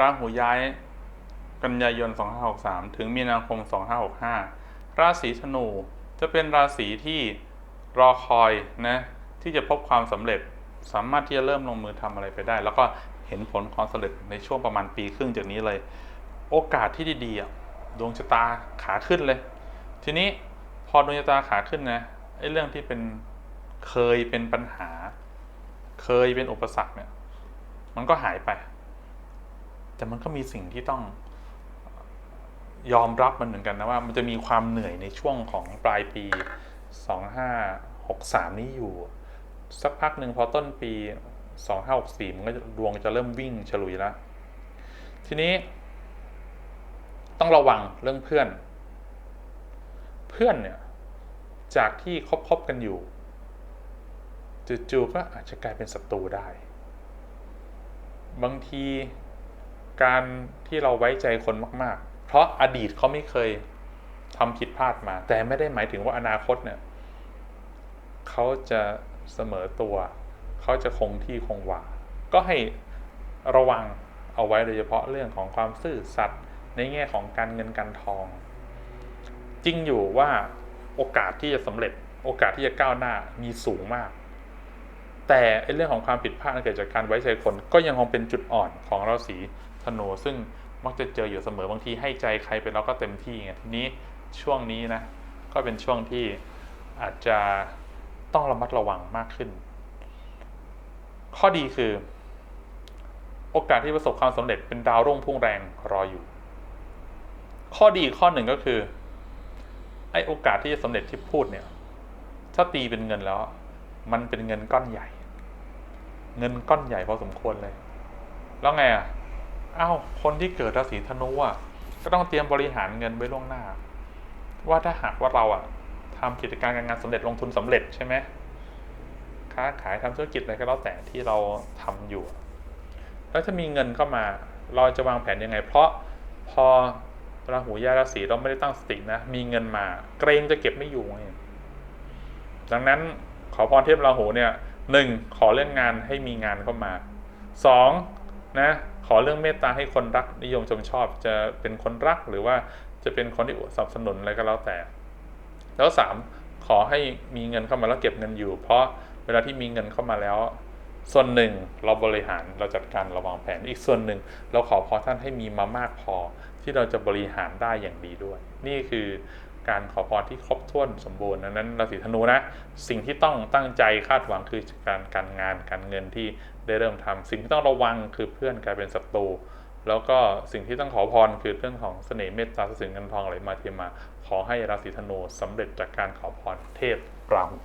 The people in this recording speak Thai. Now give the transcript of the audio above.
ราหูย้าย กันยายน 2563 ถึงมีนาคม 2565 ราศีธนูจะเป็นราศีที่รอคอยนะที่จะพบความสำเร็จ สามารถที่จะเริ่มลงมือทำอะไรไปได้ แล้วก็เห็นผลความสำเร็จในช่วงประมาณปีครึ่งจากนี้เลย โอกาสที่ดีๆดวงชะตาขาขึ้นเลย ทีนี้พอดวงชะตาขาขึ้นนะไอ้เรื่องที่เป็นเคยเป็นปัญหา เคยเป็นอุปสรรคเนี่ย มันก็หายไป แต่มันก็มีสิ่งที่ต้องยอมรับมันเหมือนกันนะว่ามันจะมีความเหนื่อยในช่วงของปลายปี 2563 นี้อยู่ สักพักหนึ่งพอต้นปี 2564 มันก็ดวงจะเริ่มวิ่งฉลุยแล้ว ทีนี้ ต้องระวังเรื่องเพื่อน เพื่อนเนี่ย จากที่คบคบกันอยู่จู่ๆก็อาจจะกลายเป็นศัตรูได้ บางที การที่เราไว้ใจคนมาก ๆ เพราะอดีตเขาไม่เคยทำผิดพลาดมา แต่ไม่ได้หมายถึงว่าอนาคตเนี่ยเขาจะเสมอตัว เขาจะคงที่คงวาก็ให้ระวังเอาไว้โดยเฉพาะเรื่องของความซื่อสัตย์ในแง่ของการเงินการทอง จริงอยู่ว่าโอกาสที่จะสำเร็จ โอกาสที่จะก้าวหน้ามีสูงมาก แต่เรื่องของความผิดพลาดเกิดจากการไว้ใจคนก็ยังคงเป็นจุดอ่อนของราศีธนูซึ่งมักจะเจออยู่เสมอบางทีให้ใจใครไปแล้วก็เต็มที่ไงทีนี้ช่วงนี้นะก็เป็นช่วงที่อาจจะต้องระมัดระวังมากขึ้น ข้อดีคือ โอกาสที่ประสบความสำเร็จเป็นดาวรุ่งพุ่งแรงรออยู่ ข้อดีอีกข้อหนึ่งก็คือ ไอโอกาสที่จะสำเร็จที่พูดเนี่ย ถ้าตีเป็นเงินแล้ว มันเป็นเงินก้อนใหญ่ เงินก้อนใหญ่พอสมควรเลย แล้วไงอะ อ้าวคนที่เกิดราศีธนูอะก็ต้องเตรียมบริหารเงินไว้ล่วงหน้า ว่าถ้าหากว่าเราอะทำกิจการการงานสำเร็จลงทุนสำเร็จใช่ไหมค้าขายทำธุรกิจอะไรก็แล้วแต่ที่เราทำอยู่ แล้วถ้ามีเงินเข้ามา เราจะวางแผนยังไง เพราะพอราหูย้ายราศีเราไม่ได้ตั้งสตินะ มีเงินมา เกรงจะเก็บไม่อยู่ไงดังนั้นขอพรเทพราหูเนี่ยหนึ่งขอเรื่องงานให้มีงานเข้ามาสอง นะขอเรื่องเมตตาให้คนรักนิยมชมชอบ จะเป็นคนรักหรือว่าจะเป็นคนที่สนับสนุนอะไรก็แล้วแต่ แล้วสามขอให้มีเงินเข้ามาแล้วเก็บเงินอยู่ เพราะเวลาที่มีเงินเข้ามาแล้ว ส่วนหนึ่งเราบริหารเราจัดการเราวางแผนอีกส่วนหนึ่ง เราขอพอท่านให้มีมามากพอที่เราจะบริหารได้อย่างดีด้วย นี่คือ การขอพรที่ครบถ้วนสมบูรณ์ดังนั้นราศีธนูนะสิ่งที่ต้องตั้งใจคาดหวังคือการการงานการเงินที่ได้เริ่มทำสิ่งที่ต้องระวังคือเพื่อนกลายเป็นศัตรูแล้วก็สิ่งที่ต้องขอพรคือเรื่องของเสน่ห์เมตตาทรัพย์สินเงินทองไหลมาเทมา ขอให้ราศีธนูสำเร็จจากการขอพรเทพราหู